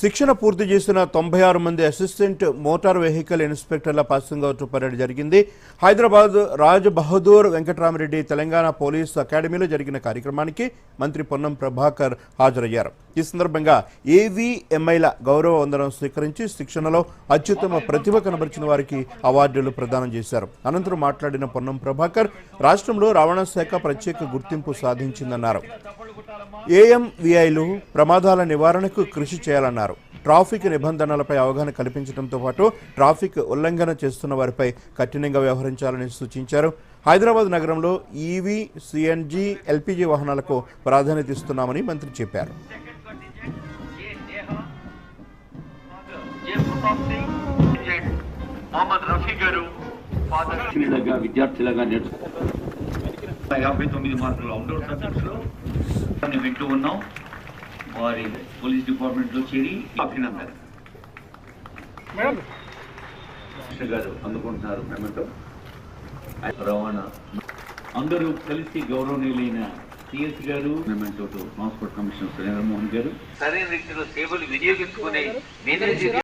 శిక్షణ పూర్తి చేసిన తొంభై ఆరు మంది అసిస్టెంట్ మోటార్ వెహికల్ ఇన్స్పెక్టర్ల పాసింగ్ అవుట్ పరేడ్ జరిగింది. హైదరాబాద్ రాజ్ బహదూర్ వెంకటరామరెడ్డి తెలంగాణ పోలీస్ అకాడమీలో జరిగిన కార్యక్రమానికి మంత్రి పొన్నం ప్రభాకర్ హాజరయ్యారు. ఈ సందర్భంగా ఏవీఎంఐల గౌరవ వందనం స్వీకరించి శిక్షణలో అత్యుత్తమ ప్రతిభ కనబరిచిన వారికి అవార్డులు ప్రదానం చేశారు. అనంతరం మాట్లాడిన పొన్నం ప్రభాకర్ రాష్ట్రంలో రవాణా శాఖ ప్రత్యేక గుర్తింపు సాధించిందన్నారు. ఏఎంవిఐలు ప్రమాదాల నివారణకు కృషి చేయాలన్నారు. ట్రాఫిక్ నిబంధనలపై అవగాహన కల్పించడంతో పాటు ట్రాఫిక్ ఉల్లంఘన చేస్తున్న వారిపై కఠినంగా వ్యవహరించాలని సూచించారు. హైదరాబాద్ నగరంలో ఈవీ సిఎన్జి ఎల్పిజి వాహనాలకు ప్రాధాన్యత ఇస్తున్నామని మంత్రి చెప్పారు. మొహమ్మద్ రఫీ గారు ఫాదర్ విద్యార్థులుగా విద్యార్థులుగా నేర్చుకో యాభై తొమ్మిది మార్కులు అవుట్డోర్ సబ్జెక్ట్స్లో మనం వింటూ ఉన్నాం. వారి పోలీస్ డిపార్ట్మెంట్లో చేరి అభినందన. గారు అందుకుంటున్నారు మెమెంటో. రవాణా. అందరూ కలిసి గౌరవనీయులైన సిఎస్ గారు memento transport commissioner Surendra Mohan గారు. సరైన రీతిలో సేవలు వినియోగించుకునే